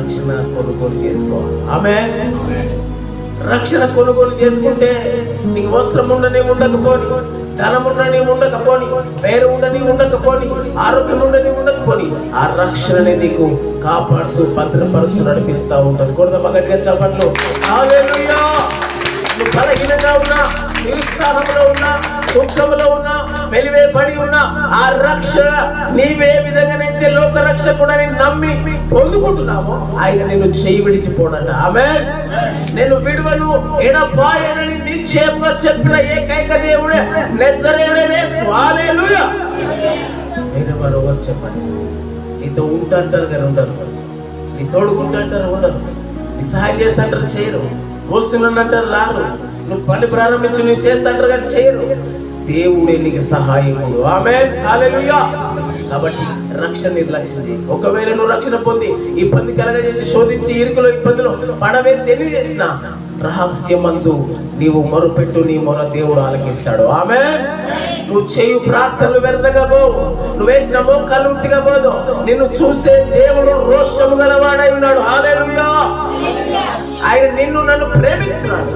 రక్షణ కొనుగోలు చేసుకోవాలి. ఆమె రక్షణ కొనుగోలు చేసుకుంటే నీకు వస్త్రం ఉండనే ఉండకపోని ధనం ఉండని ఉండకపోని పేరు ఉండని ఉండకపోని ఆరోగ్యం ఉండని ఉండకపోని ఆ రక్షణని నీకు కాపాడుతూ భద్రపరుస్తూ నడిపిస్తూ ఉంటుంది కూడా మగట్గా చెప్పట్లు నువ్వు బలహీనంగా ఉన్నా నిరుత్సాహంలో ఉన్నా దుఃఖంలో ఉన్నా వెలివే పడి ఉన్నా ఆ రక్షణ నీవే లోక నేను నమ్మి పొందుకుంటున్నామో. ఆయన నేను చేయి విడిచిపోడట ఆమె నేను విడువను ఎడబాయనని నిశ్చయంగా చెప్పిన ఏకైక దేవుడే నెసరేడనే స్వాలేలుయా వేరే వారు చెప్పండి? నీతో ఉంటాంటారు కానీ ఉండరు. నీ తోడుకుంటాంటారు ఉండరు. నీ సహాయం చేస్తాంటారు చేయరు. వస్తున్నానంటారు రారు. నువ్వు పని ప్రారంభించి నువ్వు చేస్తాంటారు కానీ చేయరు. దేవుడే నీకు సహాయం ఆమె కాబట్టి రక్షణ నిర్లక్ష్యం చేయి ఒకవేళ నువ్వు రక్షణ పొంది ఇబ్బంది కలగజేసి శోధించి ఇరుకులో ఇబ్బందులు పడవేసి ఎన్ని చేసినా రహస్యమందు నీవు మొరపెట్టు నీ మొర దేవుడు ఆలకిస్తాడు. ఆమె నువ్వు చేయు ప్రార్థనలు వ్యర్థంగా నువ్వు వేసిన మోకాలు ఉట్టిగా పోదు. నిన్ను చూసే దేవుడు రోషము గలవాడై ఉన్నాడు. ఆయన నిన్ను నన్ను ప్రేమిస్తున్నాడు.